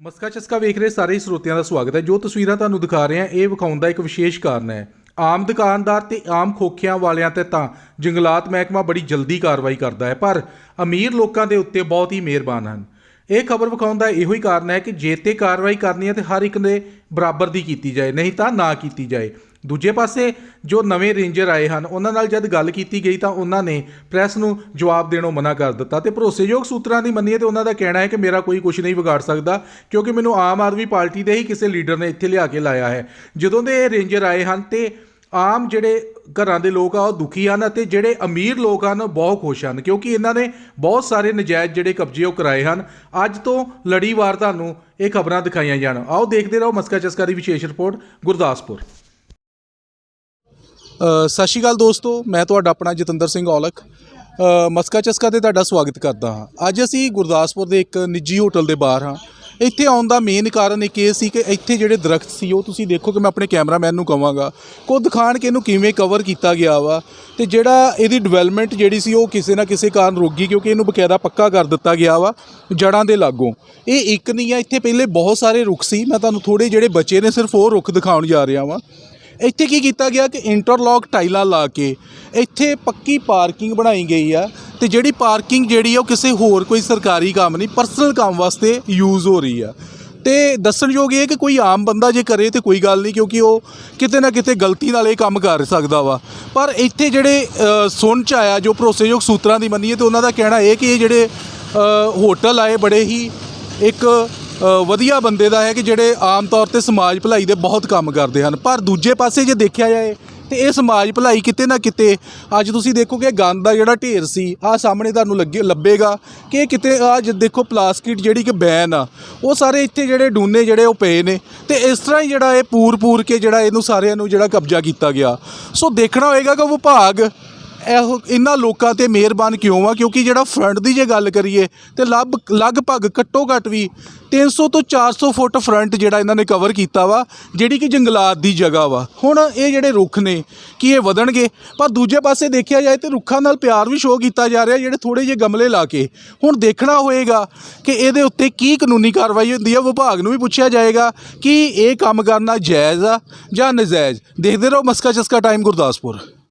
ਮਸਕਾ ਚਸਕਾ ਵੇਖ ਰਹੇ ਸਾਰੇ ਸਰੋਤਿਆਂ ਦਾ ਸਵਾਗਤ ਹੈ। ਜੋ ਤਸਵੀਰਾਂ ਤੁਹਾਨੂੰ ਦਿਖਾ ਰਹੇ ਹਾਂ, ਇਹ ਵਿਖਾਉਣ ਦਾ ਇੱਕ ਵਿਸ਼ੇਸ਼ ਕਾਰਨ ਹੈ। ਆਮ ਦੁਕਾਨਦਾਰ ਤੇ ਆਮ ਖੋਖਿਆਂ ਵਾਲਿਆਂ ਤੇ ਤਾਂ ਜੰਗਲਾਤ ਮਹਿਕਮਾ ਬੜੀ ਜਲਦੀ ਕਾਰਵਾਈ ਕਰਦਾ ਹੈ, ਪਰ ਅਮੀਰ ਲੋਕਾਂ ਦੇ ਉੱਤੇ ਬਹੁਤ ਹੀ ਮਿਹਰਬਾਨ ਹਨ। ਇਹ ਖਬਰ ਵਿਖਾਉਣ ਦਾ ਇਹੋ ਹੀ ਕਾਰਨ ਹੈ ਕਿ ਜੇ ਤੇ ਕਾਰਵਾਈ ਕਰਨੀ ਹੈ ਤੇ ਹਰ ਇੱਕ ਦੇ ਬਰਾਬਰ ਦੀ ਕੀਤੀ ਜਾਏ, ਨਹੀਂ ਤਾਂ ਨਾ ਕੀਤੀ ਜਾਏ। ਦੂਜੇ ਪਾਸੇ ਜੋ ਨਵੇਂ ਰੇਂਜਰ ਆਏ ਹਨ, ਉਹਨਾਂ ਨਾਲ ਜਦ ਗੱਲ ਕੀਤੀ ਗਈ ਤਾਂ ਉਹਨਾਂ ਨੇ ਪ੍ਰੈਸ ਨੂੰ ਜਵਾਬ ਦੇਣੋਂ ਮਨਾ ਕਰ ਦਿੱਤਾ ਤੇ ਭਰੋਸੇਯੋਗ ਸੂਤਰਾਂ ਦੀ ਮੰਨੀਏ ਤੇ ਉਹਨਾਂ ਦਾ ਕਹਿਣਾ ਹੈ ਕਿ ਮੇਰਾ ਕੋਈ ਕੁਝ ਨਹੀਂ ਵਿਗਾੜ ਸਕਦਾ, ਕਿਉਂਕਿ ਮੈਨੂੰ ਆਮ ਆਦਮੀ ਪਾਰਟੀ ਦੇ ਹੀ ਕਿਸੇ ਲੀਡਰ ਨੇ ਇੱਥੇ ਲਿਆ ਕੇ ਲਾਇਆ ਹੈ। ਜਦੋਂ ਦੇ ਇਹ ਰੇਂਜਰ ਆਏ ਹਨ ਤੇ ਆਮ ਜਿਹੜੇ ਘਰਾਂ ਦੇ ਲੋਕ ਆ, ਉਹ ਦੁਖੀ ਹਨ ਅਤੇ ਜਿਹੜੇ ਅਮੀਰ ਲੋਕ ਹਨ, ਉਹ ਬਹੁਤ ਖੁਸ਼ ਹਨ, ਕਿਉਂਕਿ ਇਹਨਾਂ ਨੇ ਬਹੁਤ ਸਾਰੇ ਨਜਾਇਜ਼ ਜਿਹੜੇ ਕਬਜ਼ੇ ਉਹ ਕਰਾਏ ਹਨ। ਅੱਜ ਤੋਂ ਲੜੀਵਾਰ ਤੁਹਾਨੂੰ ਇਹ ਖਬਰਾਂ ਦਿਖਾਈਆਂ ਜਾਣ। ਆਓ ਦੇਖਦੇ ਰਹੋ ਮਸਕਾ ਚਸਕਾ ਦੀ ਵਿਸ਼ੇਸ਼ ਰਿਪੋਰਟ, ਗੁਰਦਾਸਪੁਰ। ਸਤਿ ਸ਼੍ਰੀ ਅਕਾਲ ਦੋਸਤੋ, ਮੈਂ ਤੁਹਾਡਾ ਆਪਣਾ ਜਤਿੰਦਰ ਸਿੰਘ ਔਲਖ। ਮਸਕਾ ਚਸਕਾ ਤੇ ਤੁਹਾਡਾ ਸਵਾਗਤ ਕਰਦਾ ਹਾਂ। ਅੱਜ ਅਸੀਂ ਗੁਰਦਾਸਪੁਰ ਦੇ ਇੱਕ ਨਿੱਜੀ ਹੋਟਲ ਦੇ ਬਾਹਰ ਹਾਂ। ਇੱਥੇ ਆਉਣ ਦਾ ਮੇਨ ਕਾਰਨ ਇੱਕ ਇਹ ਸੀ ਕਿ ਇੱਥੇ ਜਿਹੜੇ ਦਰਖਤ ਸੀ, ਉਹ ਤੁਸੀਂ ਦੇਖੋ ਕਿ ਮੈਂ ਆਪਣੇ ਕੈਮਰਾਮੈਨ ਨੂੰ ਕਵਾਂਗਾ। ਕੋ ਦਿਖਾਣ ਕਿ ਇਹਨੂੰ ਕਿਵੇਂ ਕਵਰ ਕੀਤਾ ਗਿਆ ਵਾ ਤੇ ਜਿਹੜਾ ਇਹਦੀ ਡਿਵੈਲਪਮੈਂਟ ਜਿਹੜੀ ਸੀ, ਉਹ ਕਿਸੇ ਨਾ ਕਿਸੇ ਕਾਰਨ ਰੁਕ ਗਈ ਕਿਉਂਕਿ ਇਹਨੂੰ ਬਕਾਇਦਾ ਪੱਕਾ ਕਰ ਦਿੱਤਾ ਗਿਆ ਵਾ ਜੜਾਂ ਦੇ ਲਾਗੋਂ। ਇਹ ਇੱਕ ਨਹੀਂ ਆ, ਇੱਥੇ ਪਹਿਲੇ ਬਹੁਤ ਸਾਰੇ ਰੁੱਖ ਸੀ। ਮੈਂ ਤੁਹਾਨੂੰ ਥੋੜੇ ਜਿਹੜੇ ਬਚੇ ਨੇ, ਸਿਰਫ ਉਹ ਰੁੱਖ ਦਿਖਾਉਣ ਜਾ ਰਿਹਾ ਵਾਂ। ਇੱਥੇ ਕੀ ਕੀਤਾ ਗਿਆ ਕਿ ਇੰਟਰਲੌਕ ਟਾਈਲਾਂ ਲਾ ਕੇ ਇੱਥੇ ਪੱਕੀ ਪਾਰਕਿੰਗ ਬਣਾਈ ਗਈ ਆ ਤੇ ਜਿਹੜੀ ਪਾਰਕਿੰਗ ਜਿਹੜੀ ਆ ਉਹ ਕਿਸੇ ਹੋਰ ਕੋਈ ਸਰਕਾਰੀ ਕੰਮ ਨਹੀਂ ਪਰਸਨਲ ਕੰਮ ਵਾਸਤੇ ਯੂਜ਼ ਹੋ ਰਹੀ ਆ। ਤੇ ਦੱਸਣਯੋਗ ਇਹ ਕਿ ਕੋਈ ਆਮ ਬੰਦਾ ਜੇ ਕਰੇ ਤੇ ਕੋਈ ਗੱਲ ਨਹੀਂ ਕਿਉਂਕਿ ਉਹ ਕਿਤੇ ਨਾ ਕਿਤੇ ਗਲਤੀ ਨਾਲ ਇਹ ਕੰਮ ਕਰ ਸਕਦਾ ਵਾ। ਪਰ ਇੱਥੇ ਜਿਹੜੇ ਸੁਣ ਚ ਆਇਆ ਜੋ ਭਰੋਸੇਯੋਗ ਸੂਤਰਾਂ ਦੀ ਮੰਨੀਏ ਤੇ ਉਹਨਾਂ ਦਾ ਕਹਿਣਾ ਇਹ ਕਿ ਇਹ ਜਿਹੜੇ ਅ, ਹੋਟਲ ਆਏ ਬੜੇ ਹੀ ਇੱਕ ਵਧੀਆ ਬੰਦੇ ਦਾ ਹੈ ਕਿ ਜਿਹੜੇ ਆਮ ਤੌਰ ਤੇ ਸਮਾਜ ਭਲਾਈ ਦੇ ਬਹੁਤ ਕੰਮ ਕਰਦੇ ਹਨ। ਪਰ ਦੂਜੇ ਪਾਸੇ ਜੇ ਦੇਖਿਆ ਜਾਏ, ਤੇ ਇਹ ਸਮਾਜ ਭਲਾਈ ਕਿਤੇ ਨਾ ਕਿਤੇ, ਅੱਜ ਤੁਸੀਂ ਦੇਖੋਗੇ ਗੰਦ ਦਾ ਜਿਹੜਾ ਢੇਰ ਸੀ ਆ ਸਾਹਮਣੇ ਤੁਹਾਨੂੰ ਲੱਗੇ, ਲੱਭੇਗਾ ਕਿ ਇਹ ਕਿਤੇ ਆ ਜੇ ਦੇਖੋ ਪਲਾਸਟਿਕ ਜਿਹੜੀ ਕਿ ਬੈਨ ਆ, ਉਹ ਸਾਰੇ ਇੱਥੇ ਜਿਹੜੇ ਡੂਨੇ ਜਿਹੜੇ ਉਹ ਪਏ ਨੇ। ਤੇ ਇਸ ਤਰ੍ਹਾਂ ਹੀ ਜਿਹੜਾ ਇਹ ਪੂਰ ਪੂਰ ਕੇ ਜਿਹੜਾ ਇਹਨੂੰ ਸਾਰਿਆਂ ਨੂੰ ਜਿਹੜਾ ਕਬਜ਼ਾ ਕੀਤਾ ਗਿਆ। ਸੋ ਦੇਖਣਾ ਹੋਏਗਾ ਕਿ ਵਿਭਾਗ ਇਹੋ ਇਹਨਾਂ ਲੋਕਾਂ ਤੇ ਮਿਹਰਬਾਨ ਕਿਉਂ ਆ? ਕਿਉਂਕਿ ਜਿਹੜਾ ਫਰੰਟ ਦੀ ਜੇ ਗੱਲ ਕਰੀਏ ਤੇ ਲੱਭ ਲਗਭਗ ਘੱਟੋ ਘੱਟ ਵੀ 300 ਤੋਂ 400 ਫੁੱਟ ਫਰੰਟ ਜਿਹੜਾ ਇਹਨਾਂ ਨੇ ਕਵਰ ਕੀਤਾ ਵਾ, ਜਿਹੜੀ ਕਿ ਜੰਗਲਾਤ ਦੀ ਜਗ੍ਹਾ ਵਾ। ਹੁਣ ਇਹ ਜਿਹੜੇ ਰੁੱਖ ਨੇ, ਕੀ ਇਹ ਵਧਣਗੇ? ਪਰ ਦੂਜੇ ਪਾਸੇ ਦੇਖਿਆ ਜਾਏ ਤੇ ਰੁੱਖਾਂ ਨਾਲ ਪਿਆਰ ਵੀ ਸ਼ੋਅ ਕੀਤਾ ਜਾ ਰਿਹਾ, ਜਿਹੜੇ ਥੋੜੇ ਜਿਹੇ ਗਮਲੇ ਲਾ ਕੇ। ਹੁਣ ਦੇਖਣਾ ਹੋਏਗਾ ਕਿ ਇਹਦੇ ਉੱਤੇ ਕੀ ਕਾਨੂੰਨੀ ਕਾਰਵਾਈ ਹੁੰਦੀ ਹੈ ਵਿਭਾਗ ਨੂੰ ਵੀ ਪੁੱਛਿਆ ਜਾਏਗਾ ਕਿ ਇਹ ਕੰਮ ਕਰਨਾ ਜਾਇਜ਼ ਆ ਜਾਂ ਨਜਾਇਜ਼। ਦੇਖਦੇ ਰਹੋ ਮਸਕਾ ਚਸਕਾ ਟਾਈਮ ਗੁਰਦਾਸਪੁਰ।